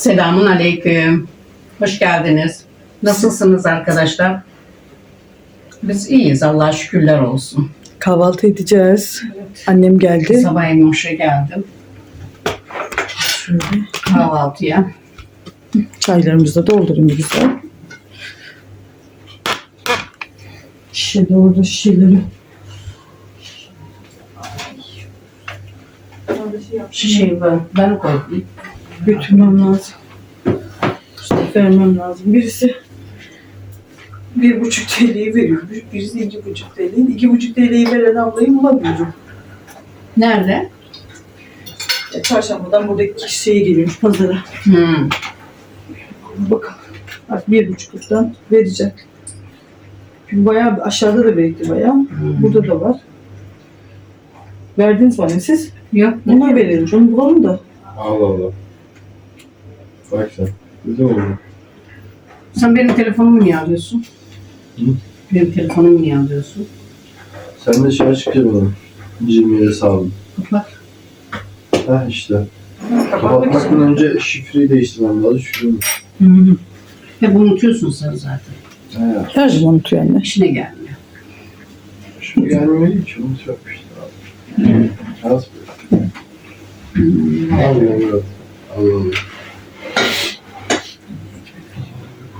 Selamun aleyküm. Hoş geldiniz. Nasılsınız arkadaşlar? Biz iyiyiz Allah'a şükürler olsun. Kahvaltı edeceğiz. Annem geldi. Sabah emoşa geldim Şöyle kahvaltıya. çaylarımızı da doldurun güzel. Şişe de orada şişeleri. Şişeyi ben, ben koydum. Götürmem lazım. İşte vermem lazım. Birisi bir buçuk TL'yi veriyor. Birisi iki buçuk TL'yi. İki buçuk TL'yi veren ablayı bulamıyorum. Nerede? E, çarşambadan buradaki şeye geliyormuş pazara. Hmm. Bakalım. Artık bir buçukluktan verecek. Çünkü bayağı aşağıda da birikti bayağı. Hmm. Burada da var. Verdiniz bana siz. Yok. Ona verelim. Onu bulalım da. Allah Allah. Bak sen. Güzel oldu. Sen benim telefonumu niye alıyorsun? Hı? Benim telefonumu niye alıyorsun? Sen de açık ya bana. 20'ye sağladın. Kapat. Ha işte. Kapatmaktan önce şifreyi değiştirmem lazım. Şifreyi Hmm. Hep unutuyorsun sen zaten. Ya. Her zaman unutuyor anne. İşine gelmiyor. Şu gelmedi ki. Onu yapmışlar abi. Az Hmm. Al ya Murat. Al al.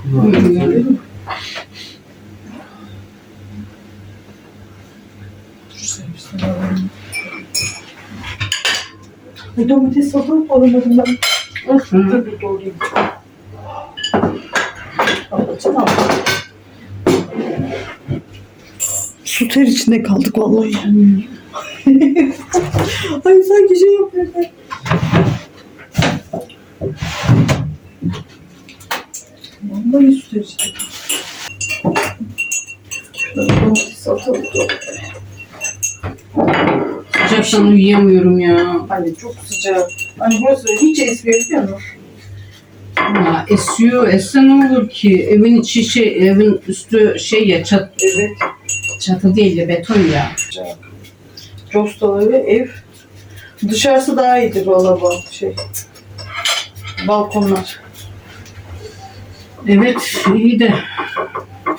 Hmm. Ay domates salatalık alamadım ben. Olsun. Dur bir doğrayayım. Ablacığım al. Su ter içinde kaldık vallahi. Ay sanki şey yapıyorlar. Şurada domates salatalık doğrayayım. Sıcaktan uyuyamıyorum ya. Anne çok sıcak. Hani burası hiç esmiyor musun? Ya esiyor, esse ne olur ki? Evin içi şey, evin üstü şey ya, çat, Evet. çatı değil de beton ya. Costaları ev. Dışarısı daha iyidir valla bu şey. Balkonlar. Evet, iyi de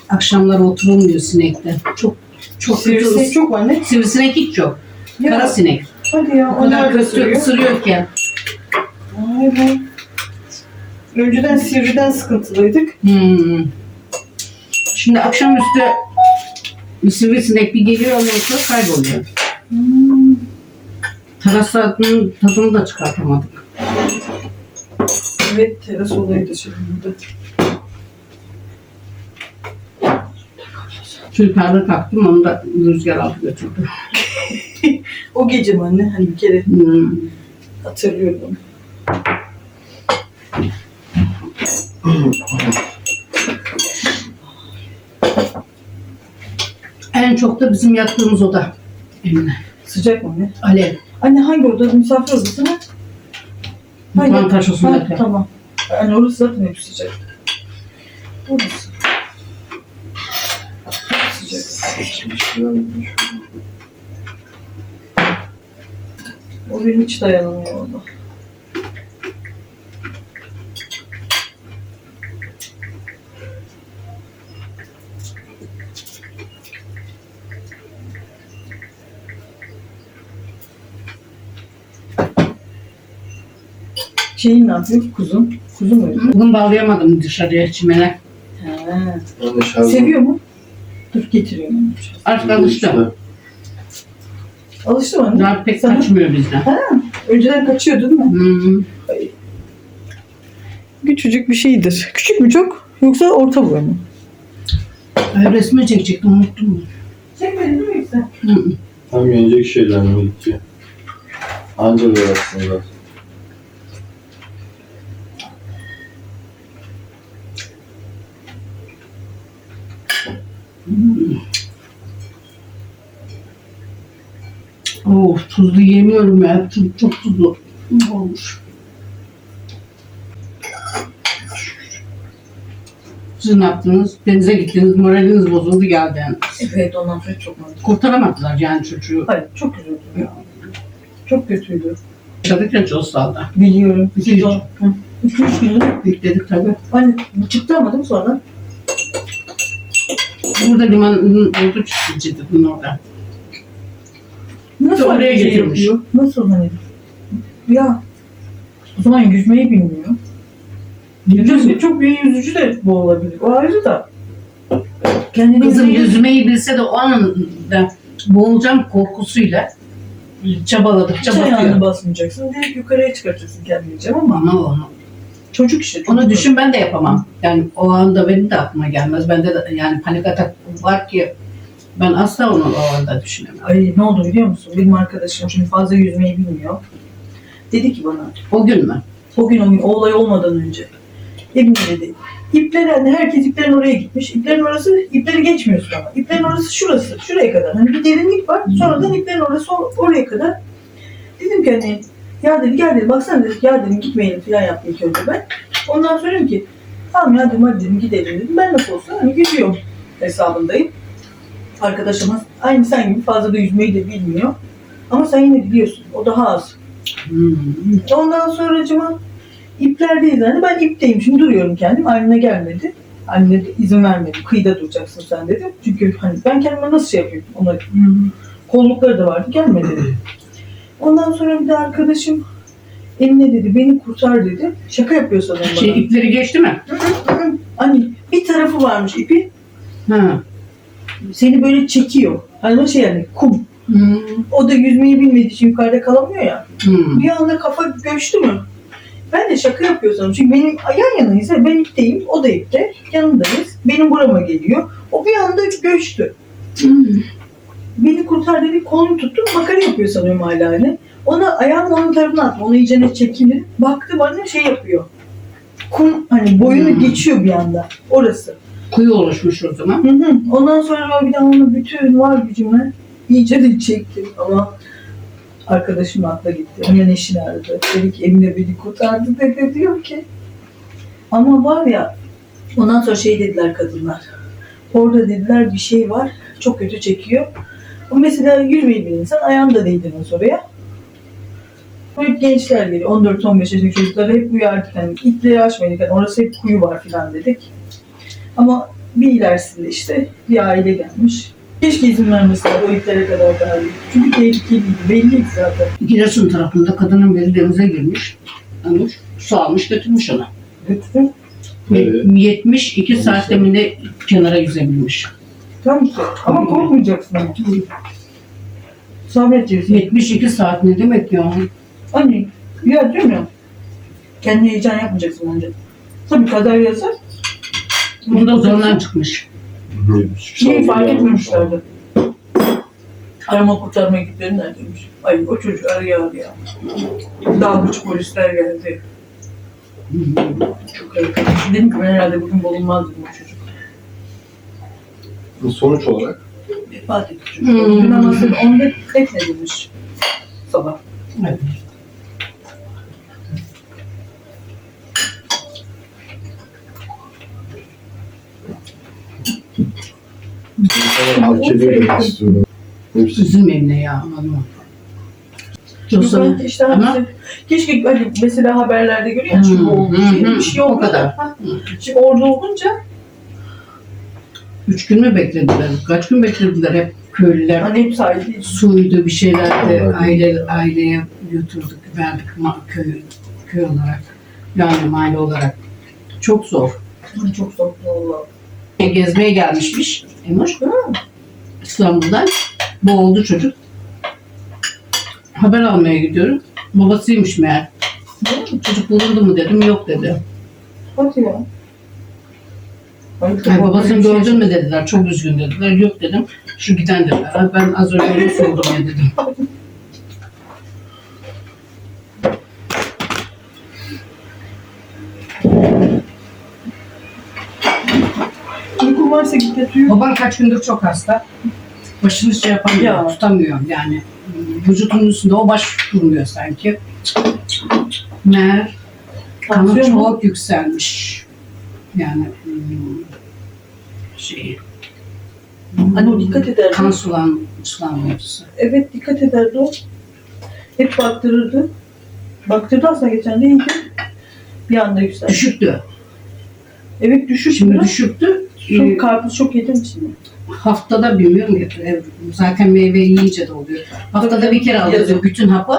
akşamları oturulmuyor sinekte. Çok çok kötü. Sivrisinek çok mu anne? Sivrisinek hiç yok. Kara Ya, sinek. hadi ya. O O kadar nerede kötü sürüyor? ısırıyorken. Vay be. Önceden sivriden sıkıntılıydık. Hmm. Şimdi akşamüstü bir sivrisinek bir geliyor ondan sonra kayboluyor. Hmm. Terasatın tadını da çıkartamadık. Evet teras olaydı şimdi burada. Yukarıda kalktım onu da rüzgar aldı götürdü. O gece mi anne? Hani bir kere Hmm. hatırlıyorum. En çok da bizim yattığımız oda. Emine. Sıcak mı anne? Alev. Anne hangi odada misafir odası mı? Mutfağın taşosundaki. Ha, tamam. Yani orası zaten hep sıcak. Orası. O benim hiç dayanamıyor orada. Şeyin ne yapıyor? Kuzun. Kuzu mu? Bugün bağlayamadım dışarıya çimene. He. Seviyor mu? Dur getiriyorum. Artık alıştı. Alıştı mı anne? Daha pek Sana- kaçmıyor bizden. Önceden kaçıyordu değil mi? Hmm. Küçücük bir şeydir. Küçük mü çok? Yoksa orta boy mu? Ay, resmi çekecektim unuttum. Çekmedin değil mi sen? Hı hı. Tam yenecek şeyler mi ki? Anca aslında. Of tuzlu yemiyorum ya. Çok, çok tuzlu olmuş. Siz ne yaptınız? Denize gittiniz, moraliniz bozuldu geldiniz. Evet ondan sonra çok mantıklı. Kurtaramadılar yani çocuğu. Hayır çok üzüldüm. Çok kötüydü. Yaşadık ya Cosal'da. Biliyorum. Hiç. Hı. 2-3 gündür. Bekledik tabii. Hani çıktı ama değil mi sonra? Burada limanın çıktı cidden orada. Nasıl Oraya şey getirmiş. yapıyor? Nasıl hani? Ya o zaman yüzmeyi bilmiyor. Yüzücü, çok büyük yüzücü de bu olabilir. O ayrı da. Kendini Kızım yüzmeyi- yüzmeyi bilse de o anda boğulacağım korkusuyla çabaladıkça Hiç batıyor. basmayacaksın. Direkt yukarıya çıkartacaksın kendini ama Onu, onu, çocuk işte. onu düşün ben de yapamam. Yani o anda benim de aklıma gelmez. Bende de yani panik atak var ki ben asla onu o anda düşünemem. Ay ne oldu biliyor musun? Benim arkadaşım şimdi fazla yüzmeyi bilmiyor. Dedi ki bana O gün mü? o gün o gün o olay olmadan önce. Emin dedi. İpler hani herkes iplerin oraya gitmiş. İplerin orası ipleri geçmiyorsun ama. İplerin orası şurası. Şuraya kadar. Hani bir derinlik var. Sonradan iplerin orası o- oraya kadar. Dedim ki hani ya dedi gel dedi baksana dedi ya dedim gitmeyelim falan yaptım ilk önce ben. Ondan sonra dedim ki tamam ya dedim hadi dedim gidelim dedim. Ben nasıl olsa hani gidiyorum hesabındayım. Arkadaşımız aynı sen gibi fazla da yüzmeyi de bilmiyor. Ama sen yine biliyorsun. O daha az. Hmm. Ondan sonra cıma iplerdeyiz yani. Ben ipteyim şimdi duruyorum kendim. Anne gelmedi. Anne de izin vermedi. Kıyıda duracaksın sen dedi. Çünkü hani ben kendime nasıl şey yapayım ona kollukları da vardı gelmedi. Ondan sonra bir de arkadaşım eline dedi beni kurtar dedi. Şaka yapıyor sanırım bana. Şey ipleri geçti mi? Hani bir tarafı varmış ipi Ha. seni böyle çekiyor. Hani o şey yani kum. Hmm. O da yüzmeyi bilmediği için yukarıda kalamıyor ya. Hmm. Bir anda kafa göçtü mü? Ben de şaka yapıyor sanırım. Çünkü benim yan yanayız. ya, Ben ipteyim, o da ipte. Yanındayız. Benim burama geliyor. O bir anda göçtü. Hmm. Beni kurtar dedi, kolunu tuttum. Makara yapıyor sanıyorum hala hani. Ona ayağımla onun tarafına attım. Onu iyicene çekildi. Baktı bana şey yapıyor. Kum hani boyunu Hmm. geçiyor bir anda. Orası. Kuyu oluşmuş o zaman. Hı hı. Ondan sonra ben bir daha onu bütün var gücümle iyice de çektim ama arkadaşım akla gitti. Hemen eşini aradı. Dedi ki Emine beni kurtardı dedi diyor ki. Ama var ya ondan sonra şey dediler kadınlar. Orada dediler bir şey var. Çok kötü çekiyor. Mesela yürümeyi bir insan ayağını da değdirmez oraya. Hep gençler geliyor. 14-15 yaşındaki çocuklara hep uyardık. Yani ipleri açmayın. Yani orası hep kuyu var filan dedik. Ama bir ilerisinde işte bir aile gelmiş. Keşke izin vermeseler o iplere kadar daha iyi. Çünkü tehlikeliydi. Belliydi zaten. Giresun tarafında kadının biri denize girmiş. Almış, su almış götürmüş ona. Götürün. Evet. 72 saatte mi ne kenara yüzebilmiş. Tam ki. Ama korkmayacaksın ama. Sabredeceksin. 72 saat ne demek ya? Hani ya diyorum ya. Kendine heyecan yapmayacaksın bence. Tabii kader yazar. Bunda zorlan çıkmış. Şeyi fark etmemişlerdi. Arama kurtarma ekipleri neredeymiş? Ay o çocuk araya araya. Dalgıç polisler geldi. Çok ayıp. Dedim ki ben herhalde bugün bulunmaz dedim o çocuk. Sonuç olarak Vefat çocuk. Hmm. Dün anasını onda defnedilmiş. Sabah. Evet. Üzülmeyin ne ya sana de işte Ama- hani keşke hani mesela haberlerde görüyor ya çünkü Hmm, olmuş hmm, şey, hmm. bir şey O kadar. Ha, Şimdi orada olunca üç gün mü beklediler? Kaç gün beklediler hep köylüler? hani hep sahilde Suydu bir şeylerdi. Evet. Aile, aileye götürdük, verdik köy, köy olarak. Yani mahalle olarak. Çok zor. Çok zor valla. Gezmeye gelmişmiş Emoş. İstanbul'dan. Boğuldu çocuk. Haber almaya gidiyorum. Babasıymış meğer. Çocuk bulundu mu dedim. Yok dedi. Hadi ya. Ay, babasını gördün mü dediler. Çok üzgün dediler. Yok dedim. Şu giden dediler. Ay, Ben az önce onu sordum ya dedim. Uykun varsa git yat uyu. Babam kaç gündür çok hasta. Başını şey yapamıyor, Ya. tutamıyor yani. Vücudunun üstünde o baş durmuyor sanki. Meğer kanı mu? çok yükselmiş. Yani hmm, şey, Hani o dikkat ederdi. kan sulan, sulanması. Evet dikkat ederdi o. Hep baktırırdı. Baktırdı aslında geçen de iyiydi. Bir anda yükseldi. Düşüktü. Evet düşük. Şimdi mü? düşüktü. Çok Ee, karpuz çok yedim mi şimdi? haftada bilmiyorum e, zaten meyve yiyince de oluyor. Haftada bir kere alıyordu bütün hapı.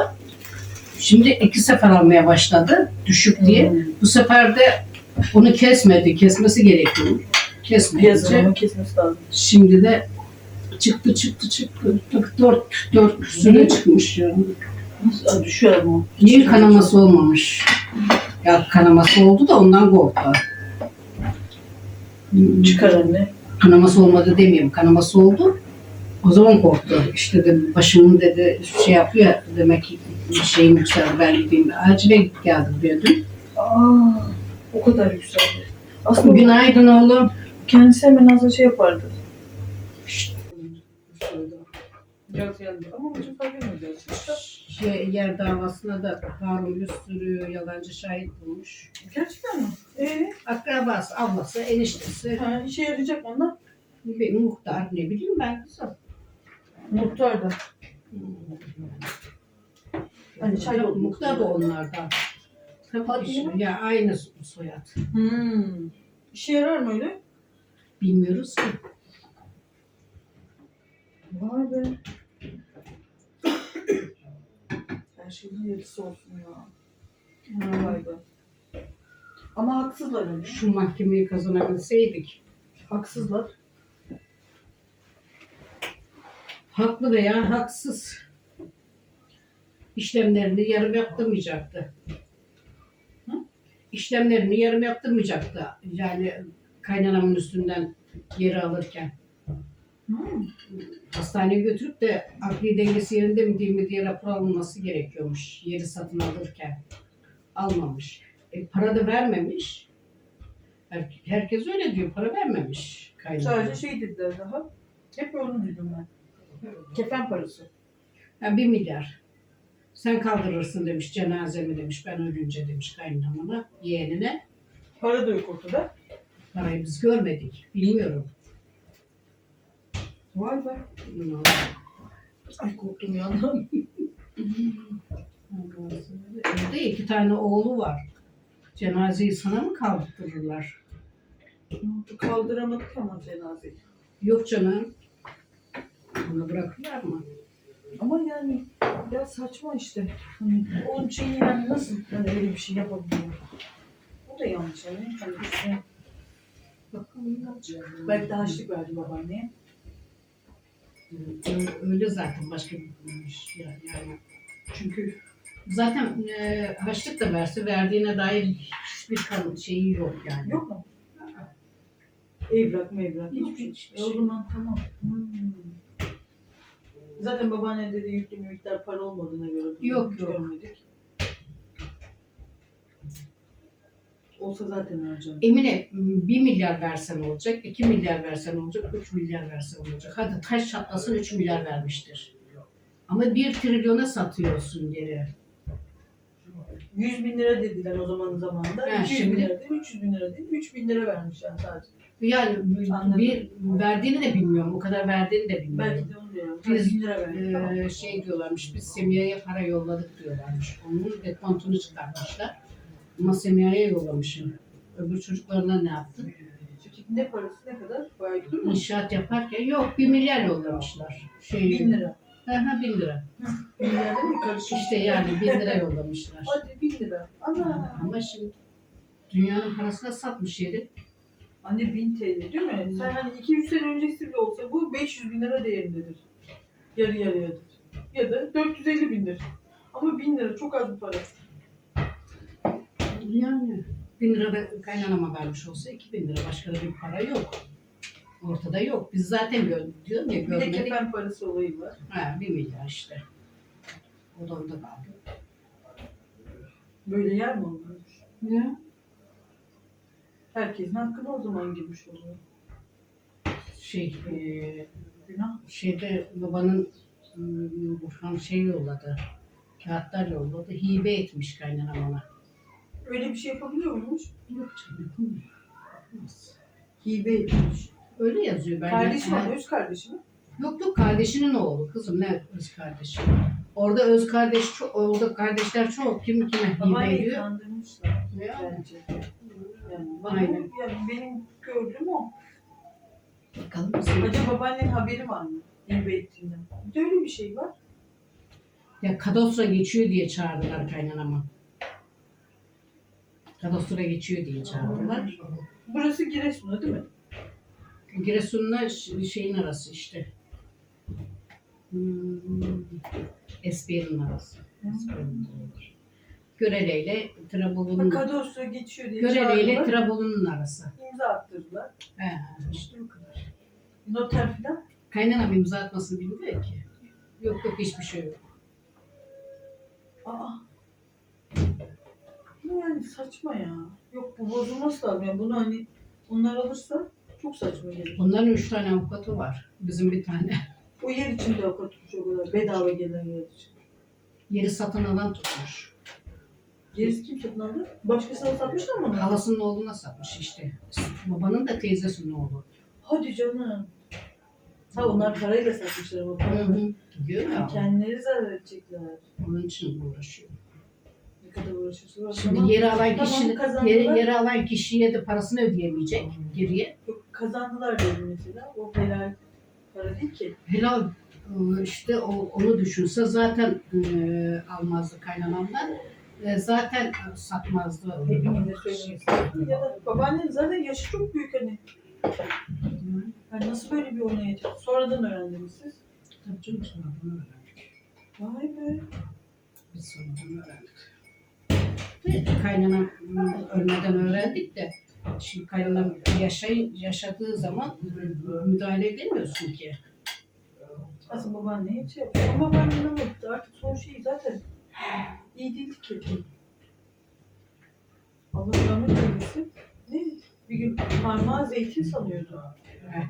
Şimdi iki sefer almaya başladı düşük diye. Hmm. Bu sefer de onu kesmedi. Kesmesi gerekiyor. Kesmeyince ama kesmesi lazım. şimdi de çıktı çıktı çıktı. Dört, dört, dört süre Ne? çıkmış ya. Nasıl Aa, düşüyor ama o. Niye kanaması olmamış? Ya kanaması oldu da ondan korktu. Hmm, Çıkar anne. Kanaması olmadı demiyorum. Kanaması oldu. O zaman korktu. İşte de başımın dedi şey yapıyor ya, demek ki şeyim yükseldi ben gideyim. Acile geldim diyordum. Aa, o kadar yükseldi. Aslında Günaydın oğlum. kendisi hemen az şey yapardı. Biraz geldi ama. Şey, yer davasına da Harun bir sürü yalancı şahit bulmuş. Gerçekten mi? Ee, Akrabası, ablası, eniştesi, ha, işe yarayacak onlar? bir muhtar ne bileyim ben kızım. Muhtar da. Hani çay oldu. muhtar da onlardan. Hadi Tabii ya. ya aynı soyad. Hmm. İşe yarar mı öyle? Bilmiyoruz ki. Vay be. Her şeyin yarısı olsun ya. Vay be. Ama haksızlar öyle. Şu mahkemeyi kazanabilseydik. Haksızlar. Haklı veya haksız. İşlemlerini yarım yaptırmayacaktı. İşlemlerini yarım yaptırmayacaktı. Yani kaynanamın üstünden geri alırken. Hmm. Hastaneye götürüp de akli dengesi yerinde mi değil mi diye rapor alınması gerekiyormuş. Yeri satın alırken. Almamış. E, para da vermemiş. Her- herkes öyle diyor. Para vermemiş kaynana. Sadece şey dediler daha. Hep onu duydum ben. Kefen parası. Ha, bir milyar. Sen kaldırırsın demiş cenazemi demiş. Ben ölünce demiş kaynanamına, yeğenine. Para da yok ortada. Parayı biz görmedik. Bilmiyorum. Vay be. Ay korktum ya. Evde iki tane oğlu var. Cenazeyi sana mı kaldırırlar? Kaldıramadık ama cenazeyi. Yok canım. Onu bırakırlar mı? Ama yani ya saçma işte. Hani onun şeyi yani nasıl hani öyle bir şey yapabiliyor? O da yanlış yani. Hani işte, Bakalım ne olacak. belki de harçlık verdi babaanneye. Öyle- zaten başka bir iş yani. yani. Çünkü Zaten e, haçlık da verse verdiğine dair hiçbir kan şeyi yok yani. yok mu? Evrak mevrak. Hiçbir- Hiçbir şey. O şey. zaman tamam. Hmm. Zaten babaannede de yüklü bir miktar para olmadığına göre Yok, yok. görmedik. Olsa zaten harcarım. Emine bir milyar versen olacak, iki milyar versen olacak, üç milyar versen olacak. Hadi taş çatlasın üç milyar vermiştir. Ama bir trilyona satıyorsun geri. 100 bin lira dediler o zaman zamanında. Ha, 200 şimdi- bin lira değil, 300 bin lira değil, 3 bin lira vermiş yani sadece. Yani Anladım. bir verdiğini de bilmiyorum, o kadar verdiğini de bilmiyorum. Belki de onu diyorum. Biz, 100 bin lira vermiş. tamam. Ee, şey diyorlarmış, biz Semiha'ya para yolladık diyorlarmış. Onun dekontunu çıkartmışlar. Ama Semiha'ya yollamışım. Öbür çocuklarına ne yaptın? Ne parası ne kadar? Bayağı mi? İnşaat yaparken yok bir milyar yollamışlar. Şey, 1000 lira. Hı hı, bin lira. 1000 lira değil mi? Karışık. İşte yani bin lira yollamışlar. Hadi 1000 lira. Ana. Ama şimdi dünyanın parasına satmış yeri. Anne 1000 TL değil mi? Sen hani 200 sene öncesi bile olsa bu 500 bin lira değerindedir. Yarı yarıyadır. Ya da 450 bindir. Ama 1000 lira çok az bir para. Yani bin lira da kaynanama vermiş olsa iki bin lira. Başka da bir para yok. Ortada yok. Biz zaten gör, diyorum ya Bir de görmedik. kefen parası olayı var. Ha, bir milyar işte. O da orada kaldı. Böyle yer mi olur? Ya. Herkesin hakkını o zaman girmiş oluyor. Şey, e, Günah. şeyde babanın ıı, Burhan şey yolladı. Kağıtlar yolladı. Hibe etmiş kaynanam ona. Öyle bir şey yapabiliyor muymuş? Yok canım. Hibe etmiş. Öyle yazıyor. Ben Kardeşi mi? Öz kardeşi mi? Yok yok kardeşinin oğlu kızım ne öz kardeşi. Orada öz kardeş çok, orada kardeşler çok kim kime hibe Babaanneyi ediyor. kandırmışlar. Ya. bence. Yani bana, Aynen. yani benim gördüğüm o. Bakalım bizim. Acaba babaannenin haberi var mı? İlbe ettiğinden. Bir de öyle bir şey var. Ya kadastro geçiyor diye çağırdılar kaynanama. Kadastro geçiyor diye çağırdılar. Burası Giresun'da değil mi? Giresun'la şeyin arası işte. Hmm, Esbiyer'in arası. Arası. Görele ile Trabolu'nun kadastro geçiyor diye Görele ile çağırdılar. Trabolu'nun arası. İmza attırdılar. He, işte bu kadar. Noter filan. Kaynanam imza atmasını bilmiyor ki. Yok yok hiçbir şey yok. Aa. Bu yani saçma ya. Yok bu bozulması lazım. Yani bunu hani onlar alırsa çok saçma gelir. Onların üç tane avukatı var. Bizim bir tane. O yer için de avukat tutmuş o kadar. Bedava gelen yer için. Yeri satın alan tutmuş. Gerisi kim satın aldı? Başkasına satmışlar mı onu? Halasının oğluna satmış işte. Babanın da teyzesinin oğlu. Hadi canım. Ha onlar parayla satmışlar ama. Hı hı. Diyor ya. Kendileri zarar edecekler. Onun için uğraşıyor. Kadar uğraşıyorsun. Şimdi yeri alan Tamam, kişi, kazandılar. yeri, yeri alan kişiye de parasını ödeyemeyecek geriye. Yok, kazandılar dedi mesela. O helal para değil ki. Helal e, işte o, onu düşünse zaten e, almazdı kaynanamdan. E, zaten satmazdı. Söylemek istedim. Ya da babaannenin zaten yaşı çok büyük hani. Yani nasıl böyle bir oynayacak? Sonradan öğrendiniz siz. Tabii canım sonradan öğrendik. Vay be. Biz sonradan öğrendik. M, ölmeden öğrendik de şimdi kaynanam yaşay, yaşadığı zaman müdahale edemiyorsun ki. Aslında babaanne hiç yapıyor. Ama babaannenin ama artık son şeyi zaten iyi değil ki. Allah rahmet eylesin. Ne? Bir gün parmağı zeytin sanıyordu.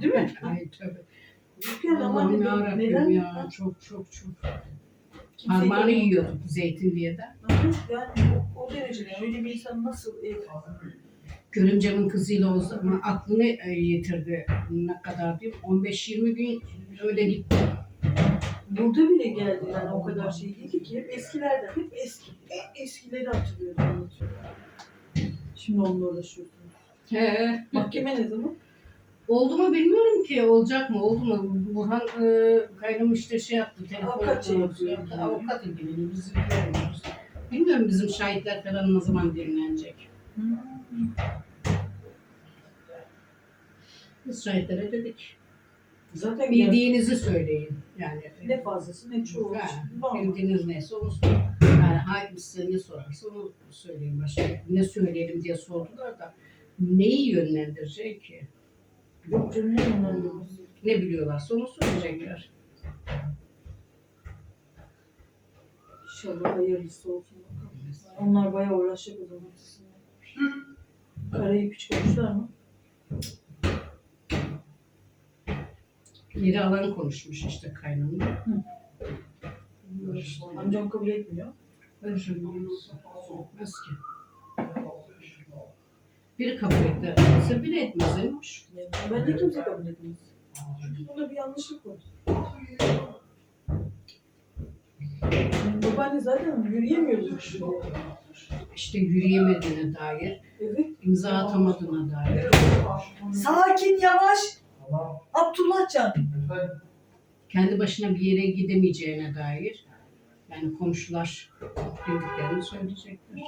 Değil mi? Ay tövbe. Yok Allah'ım yarabbim neden? ya. Çok çok çok. Parmağını yiyorduk zeytin diye de. Yani o, o derecede yani öyle bir insan nasıl ev Görümcemin kızıyla o zaman aklını e, yitirdi. Ne kadar diyeyim 15-20 gün öyle gitti. Burada bile geldi yani o kadar şey değil ki hep eskilerden hep eski en eskileri hatırlıyorum anlatıyorum. Şimdi onunla uğraşıyorsunuz. He. Mahkeme ne zaman? Oldu mu bilmiyorum ki olacak mı oldu mu? Burhan e, kaynım işte şey yaptı. Telefon Avukat şey yaptı. Avukat ilgileniyor. Biz bilmiyoruz. Bilmiyorum bizim şahitler falan ne zaman dinlenecek. Biz şahitlere dedik. Zaten Bildiğinizi söyleyin. Yani ne fazlası ne çoğu. Normal. bildiğiniz neyse onu söyleyin. Yani hakim size ne sorarsa onu söyleyin başka. Ne söyleyelim diye sordular da neyi yönlendirecek ki? Yok canım ne önemli. Ne biliyorlarsa onu söyleyecekler. İnşallah hayırlısı olsun. bakalım. Onlar bayağı uğraşacak o zaman sizinle. Hiç konuştular mı? Yeri alan konuşmuş işte kaynımla. Hı. Amcam kabul etmiyor. Olmaz ki. Biri kabul ederse biri etmezmiş. Yani ben de kimse kabul etmez. Çünkü burada bir yanlışlık var. Babaanne zaten yürüyemiyordu şimdi. İşte yürüyemediğine dair, Evet. imza atamadığına dair. Sakin yavaş. Abdullah Can. kendi başına bir yere gidemeyeceğine dair yani komşular bildiklerini söyleyecekler.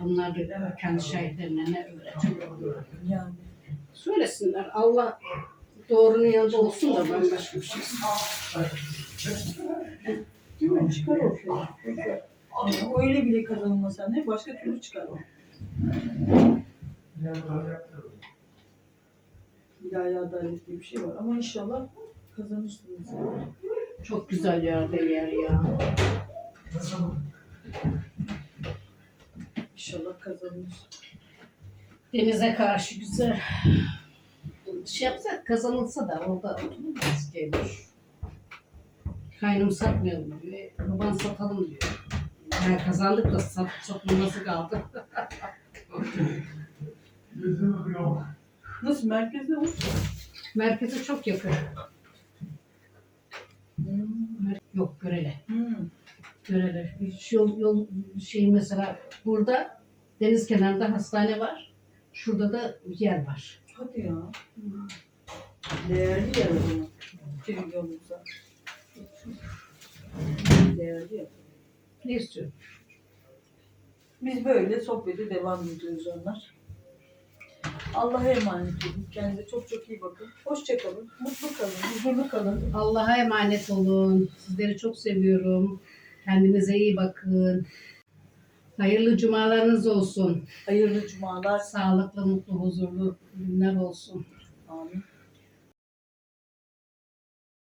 Onlar da kendi şahitlerine ne öğretecek? Yani. Söylesinler. Allah doğrunun yanında olsun da ben başka bir şey Değil mi? Çıkar. Boşver. Yani öyle bile kazanılmasa ne başka türlü çıkar o. İlahi adalet diye bir şey var ama inşallah kazanırsınız. Çok güzel yerde yer ya. İnşallah kazanır. Denize karşı güzel. Şey yapsak kazanılsa da orada oturulmaz gelir. Kaynım satmayalım diyor. e, Baban satalım diyor. Yani kazandık da sat, satılması kaldı. Nasıl merkezde mi? Merkeze çok yakın. Hmm. Mer- Yok Görele. Hmm. göreler. Şu yol, yol şey mesela burada deniz kenarında hastane var. Şurada da yer var. Hadi ya. Değerli yer o zaman. Şey yolumuza. Ne istiyorsun? Biz böyle sohbete devam ediyoruz onlar. Allah'a emanet olun. Kendinize çok çok iyi bakın. Hoşça kalın. Mutlu kalın. Huzurlu kalın. Allah'a emanet olun. Sizleri çok seviyorum. Kendinize iyi bakın. Hayırlı cumalarınız olsun. Hayırlı cumalar. Sağlıklı, mutlu, huzurlu günler olsun.